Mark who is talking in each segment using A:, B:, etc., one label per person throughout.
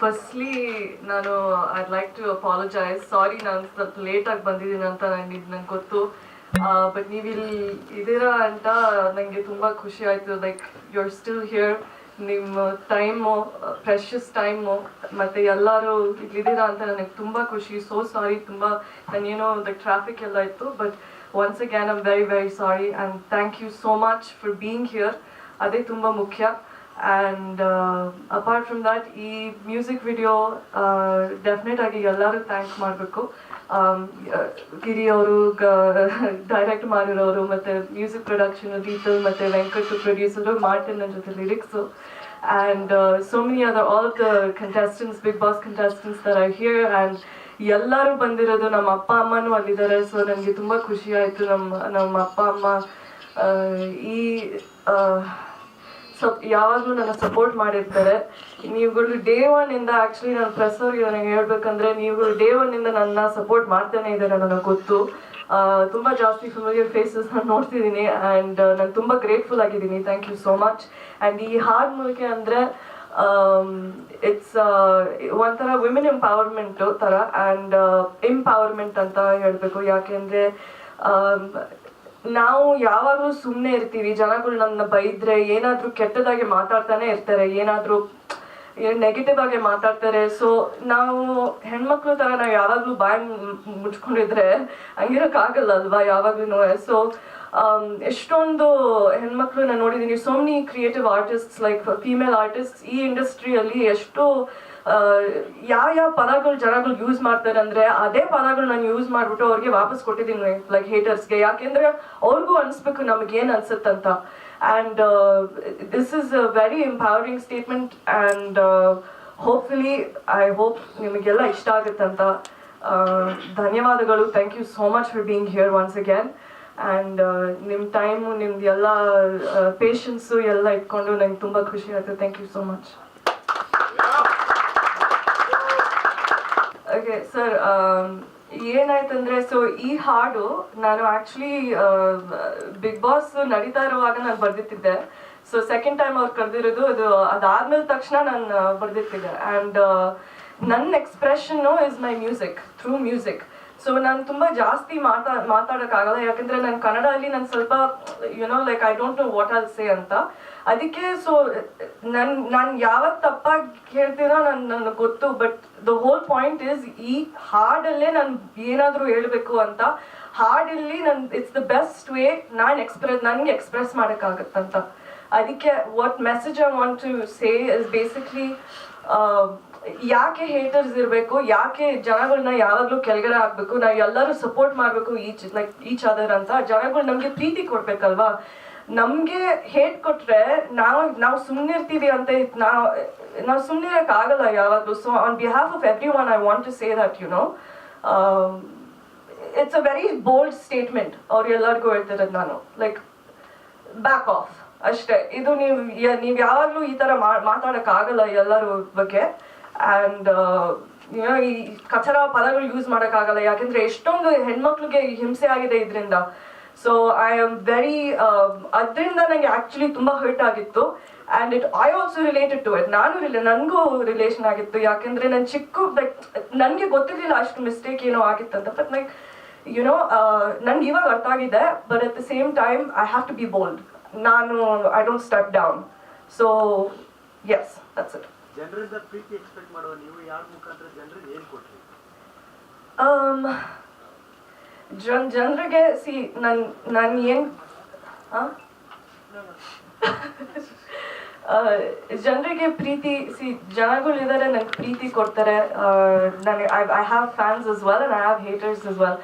A: Firstly ನಾನು I like to apologise sorry ನಾನು ಸ್ವಲ್ಪ ಲೇಟಾಗಿ ಬಂದಿದ್ದೀನಿ ಅಂತ ನನಗೆ ನಂಗೆ ಗೊತ್ತು. ಬಟ್ ನೀವು ಇಲ್ಲಿ ಇದ್ದೀರಾ ಅಂತ ನನಗೆ ತುಂಬ ಖುಷಿ ಆಯಿತು. Like you are still here ನಿಮ್ಮ ಟೈಮು ಪ್ರೆಷಸ್ ಟೈಮು ಮತ್ತು ಎಲ್ಲರೂ ಇಲ್ಲಿದ್ದೀರಾ ಅಂತ ನನಗೆ ತುಂಬ ಖುಷಿ. ಸೋ ಸಾರಿ ತುಂಬ ನಾನೇನೋ ಲೈಕ್ ಟ್ರಾಫಿಕ್ ಎಲ್ಲ ಇತ್ತು. But once again I'm very very sorry and thank you so much for being here ಅದೇ ತುಂಬ ಮುಖ್ಯ. ಆ್ಯಂಡ್ ಅಪಾರ್ಟ್ ಫ್ರಮ್ ದ್ಯಾಟ್ ಈ ಮ್ಯೂಸಿಕ್ ವಿಡಿಯೋ ಡೆಫಿನೆಟ್ ಆಗಿ ಎಲ್ಲರೂ ಥ್ಯಾಂಕ್ ಮಾಡಬೇಕು. ಗಿರಿ ಅವರು ಡೈರೆಕ್ಟ್ ಮಾಡಿರೋರು ಮತ್ತು ಮ್ಯೂಸಿಕ್ ಪ್ರೊಡಕ್ಷನ್ ದೀಪಲ್ ಮತ್ತು ವೆಂಕಟ್ ಪ್ರೊಡ್ಯೂಸರು ಮಾರ್ಟಿನ್ ನನ್ನ ಜೊತೆ lyrics and so many other all the contestants Bigg Boss contestants there I here and ಎಲ್ಲರೂ ಬಂದಿರೋದು ನಮ್ಮ ಅಪ್ಪ ಅಮ್ಮನೂ ಅಲ್ಲಿದ್ದಾರೆ. ಸೊ ನನಗೆ ತುಂಬ ಖುಷಿ ಆಯಿತು. ನಮ್ಮ ನಮ್ಮ ಅಪ್ಪ ಅಮ್ಮ ಆ, ಈ ಸ್ವಲ್ಪ ಯಾವಾಗಲೂ ನನ್ನ ಸಪೋರ್ಟ್ ಮಾಡಿರ್ತಾರೆ. ನೀವುಗಳು ಡೇ ಒನ್ ಇಂದ ಆ್ಯಕ್ಚುಲಿ ನಾನು ಪ್ರೆಸ್ ಅವ್ರಿಗೆ ನನಗೆ ಹೇಳ್ಬೇಕಂದ್ರೆ ನೀವುಗಳು ಡೇ ಒನ್ ಇಂದ ನನ್ನ ಸಪೋರ್ಟ್ ಮಾಡ್ತಾನೆ ಇದ್ದಾರೆ ನನಗೆ ಗೊತ್ತು. ತುಂಬ ಜಾಸ್ತಿ ಫೆಮಿಲಿಯರ್ ಫೇಸಸ್ ನಾನು ನೋಡ್ತಿದ್ದೀನಿ ಆ್ಯಂಡ್ ನಾನು ತುಂಬ ಗ್ರೇಟ್ಫುಲ್ ಆಗಿದ್ದೀನಿ. Thank you so much and ಈ ಹಾಡ್ ಮೂಲಕ ಅಂದರೆ ಇಟ್ಸ್ ಒಂಥರ ವಿಮೆನ್ ಎಂಪವರ್ಮೆಂಟ್ ಥರ ಆ್ಯಂಡ್ ಎಂಪವರ್ಮೆಂಟ್ ಅಂತ ಹೇಳಬೇಕು. ಯಾಕೆಂದರೆ ನಾವು ಯಾವಾಗಲೂ ಸುಮ್ಮನೆ ಇರ್ತೀವಿ. ಜನಗಳು ನನ್ನ ಬೈದ್ರೆ ಏನಾದರೂ ಕೆಟ್ಟದಾಗಿ ಮಾತಾಡ್ತಾನೆ ಇರ್ತಾರೆ. ಏನಾದರೂ ನೆಗೆಟಿವ್ ಆಗಿ ಮಾತಾಡ್ತಾರೆ. ಸೊ ನಾವು ಹೆಣ್ಮಕ್ಳು ಥರ ನಾವು ಯಾವಾಗಲೂ ಬಾಯ್ ಮುಚ್ಕೊಂಡಿದ್ರೆ ಹಂಗಿರೋಕ್ಕಾಗಲ್ಲ ಅಲ್ವಾ ಯಾವಾಗ್ಲೂ ಸೊ ಎಷ್ಟೊಂದು ಹೆಣ್ಮಕ್ಳು ನಾನು ನೋಡಿದ್ದೀನಿ so many creative artists like female artist ಈ ಇಂಡಸ್ಟ್ರಿಯಲ್ಲಿ ಎಷ್ಟು ಯಾವ ಯಾವ ಪದಗಳು ಜನಗಳು ಯೂಸ್ ಮಾಡ್ತಾರೆ ಅಂದ್ರೆ ಅದೇ ಪದಗಳು ನಾನು ಯೂಸ್ ಮಾಡ್ಬಿಟ್ಟು ಅವ್ರಿಗೆ ವಾಪಸ್ ಕೊಟ್ಟಿದ್ದೀನಿ ಲೈಕ್ ಹೇಟರ್ಸ್ಗೆ ಯಾಕೆಂದ್ರೆ ಅವ್ರಿಗೂ ಅನ್ಸ್ಬೇಕು ನಮ್ಗೆ ಏನ್ ಅನ್ಸುತ್ತಂತ and this is a very empowering statement and hopefully I hope ನಿಮಗೆಲ್ಲ ಇಷ್ಟ ಆಗುತ್ತಂತ ಧನ್ಯವಾದಗಳು. Thank you so much for being here once again and ನಿಮ್ಮ ಟೈಮು ನಿಮ್ದು ಎಲ್ಲ ಪೇಷನ್ಸು ಎಲ್ಲ ಇಟ್ಕೊಂಡು ನಂಗೆ ತುಂಬ ಖುಷಿ ಆಯಿತು. Thank you so much okay sir ಏನಾಯ್ತಂದ್ರೆ so ಈ ಹಾಡು ನಾನು ಆಕ್ಚುಲಿ ಬಿಗ್ ಬಾಸ್ ನಡೀತಾ ಇರುವಾಗ ನಾನು ಬರ್ದಿತ್ತಿದ್ದೆ. ಸೊ ಸೆಕೆಂಡ್ ಟೈಮ್ ಅವ್ರು ಕರೆದಿರೋದು, ಅದು ಅದಾದ್ಮೇಲೆ ತಕ್ಷಣ ನಾನು ಬರ್ದಿತ್ತಿದ್ದೆ ಆ್ಯಂಡ್ ನನ್ನ expression is my music through music so ನಾನು ತುಂಬ ಜಾಸ್ತಿ ಮಾತಾ, ಮಾತಾಡೋಕ್ಕಾಗಲ್ಲ. ಯಾಕಂದ್ರೆ ನಾನು ಕನ್ನಡದಲ್ಲಿ ನಾನು ಸ್ವಲ್ಪ you know like I don't know what all say ಅಂತ. ಅದಕ್ಕೆ ಸೊ ನನ್, ನಾನು ಯಾವಾಗ ತಪ್ಪಾಗಿ ಹೇಳ್ತೀನೋ ನನ್, ನನಗೆ ಗೊತ್ತು. But the whole point is ಈ ಹಾಡಲ್ಲೇ ನಾನು ಏನಾದರೂ ಹೇಳಬೇಕು ಅಂತ. ಹಾಡಲ್ಲಿ ನನ್ ಇಟ್ಸ್ ದ ಬೆಸ್ಟ್ ವೇ ನಾನು ಎಕ್ಸ್ಪ್ರೆಸ್ ನನಗೆ ಎಕ್ಸ್ಪ್ರೆಸ್ ಮಾಡೋಕ್ಕಾಗತ್ತಂತ. ಅದಕ್ಕೆ what message I want to say is basically ಯಾಕೆ ಹೇಟರ್ಸ್ ಇರಬೇಕು, ಯಾಕೆ ಜನಗಳನ್ನ ಯಾವಾಗ್ಲೂ ಕೆಳಗಡೆ ಹಾಕ್ಬೇಕು, ನಾವು ಎಲ್ಲರೂ ಸಪೋರ್ಟ್ ಮಾಡಬೇಕು ಈಚ್ ಈಚ್ ಅದರ್ ಅಂತ ಜನಗಳು ನಮಗೆ ಪ್ರೀತಿ ಕೊಡ್ಬೇಕಲ್ವಾ? ನಮಗೆ ಹೇಟ್ ಕೊಟ್ರೆ ನಾವು ನಾವು ಸುಮ್ಮನೆ ಇರ್ತೀವಿ ಅಂತ ನಾವ್ ನಾವು ನಾವು ಸುಮ್ಮನೆ ಆಗಲ್ಲ ಯಾವಾಗಲೂ. So on behalf of everyone I want to say that you know it's a very bold statement ಅವ್ರು ಎಲ್ಲರಿಗೂ ಹೇಳ್ತಿರೋದು ನಾನು. ಲೈಕ್ ಬ್ಯಾಕ್ ಆಫ್ ಅಷ್ಟೇ. ಇದು ನೀವು ನೀವು ಯಾವಾಗಲೂ ಈ ಥರ ಮಾತಾಡಕ್ ಆಗಲ್ಲ ಎಲ್ಲರ ಬಗ್ಗೆ. ಆ್ಯಂಡ್ ಈ ಕಚರ ಪದಗಳು ಯೂಸ್ ಮಾಡೋಕ್ಕಾಗಲ್ಲ. ಯಾಕೆಂದರೆ ಎಷ್ಟೊಂದು ಹೆಣ್ಮಕ್ಳಿಗೆ ಹಿಂಸೆ ಆಗಿದೆ ಇದರಿಂದ. ಸೊ ಐ ಆಮ್ ವೆರಿ ಅದರಿಂದ ನನಗೆ ಆ್ಯಕ್ಚುಲಿ ತುಂಬ ಹರ್ಟ್ ಆಗಿತ್ತು. And it I also related to it ನಾನು ರಿಲೇ ನನಗೂ ರಿಲೇಷನ್ ಆಗಿತ್ತು. ಯಾಕೆಂದರೆ ನಾನು ಚಿಕ್ಕ ಲೈಕ್ ನನಗೆ ಗೊತ್ತಿರಲಿಲ್ಲ ಅಷ್ಟು ಮಿಸ್ಟೇಕ್ ಏನೋ ಆಗಿತ್ತಂತ ಬಟ್ ಲೈಕ್ ಯುನೋ ನನ್ಗೆ ಇವಾಗ ಅರ್ಥ ಆಗಿದೆ. But at the same time I have to be bold ನಾನು I don't step down so yes that's it
B: ಜನರಿಂದ ಪ್ರೀತಿ ಎಕ್ಸ್ಪೆಕ್ಟ್ ಮಾಡುವ ನೀವು ಯಾರ ಮುಖಾಂತರ ಜನರಿಗೆ ಏನು ಕೊಟ್ರಿ?
A: Um, ಜನ್ ಜನರಿಗೆ ಸಿ ನನ್ ನಾನು ಏನು ಜನರಿಗೆ ಪ್ರೀತಿ ಸಿ ಜನಗಳಿದ್ದಾರೆ ನನಗೆ ಪ್ರೀತಿ ಕೊಡ್ತಾರೆ. ನನಗೆ I I have fans as well and I have haters as well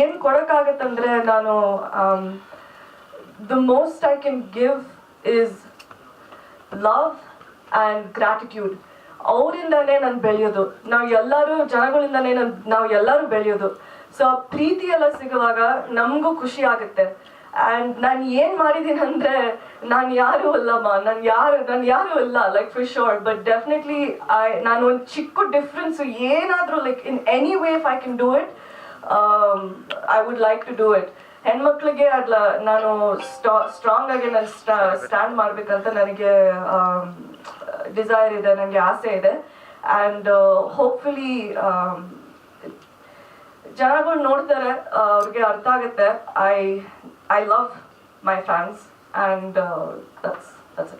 A: ಏನು ಕೊಡೋಕ್ಕಾಗತ್ತಂದ್ರೆ ನಾನು the most I can give is love and gratitude ಅವರಿಂದನೇ ನಾನು ಬೆಳೆಯೋದು. ನಾವು ಎಲ್ಲರೂ ಜನಗಳಿಂದನೇ ನಾನು ನಾವು ಎಲ್ಲರೂ ಬೆಳೆಯೋದು. ಸೊ ಆ ಪ್ರೀತಿ ಎಲ್ಲ ಸಿಗುವಾಗ ನಮಗೂ ಖುಷಿ ಆಗುತ್ತೆ. ಆ್ಯಂಡ್ ನಾನು ಏನು ಮಾಡಿದ್ದೀನಿ ಅಂದರೆ ನಾನು ಯಾರು ಅಲ್ಲಮ್ಮ ನಾನು ಯಾರು ನಾನು ಯಾರು ಅಲ್ಲ like for sure but definitely I ನಾನು ಒಂದು ಚಿಕ್ಕ ಡಿಫ್ರೆನ್ಸು ಏನಾದರೂ like in any way if I can do it I would like to do it ಹೆಣ್ಮಕ್ಳಿಗೆ ಅದ್ಲ ನಾನು ಸ್ಟ್ರಾಂಗ್ ಆಗಿ ನಾನು ಸ್ಟ್ಯಾಂಡ್ ಮಾಡಬೇಕಂತ ನನಗೆ ಆಮ್, ಡಿಸೈರ್ ಇದೆ ನನಗೆ ಆಸೆ ಇದೆ. ಆ್ಯಂಡ್ ಹೋಪ್ಫುಲಿ ಜನಗಳು ನೋಡ್ತಾರೆ ಆ, ಅವ್ರಿಗೆ ಅರ್ಥ ಆಗುತ್ತೆ. I I love my fans and that's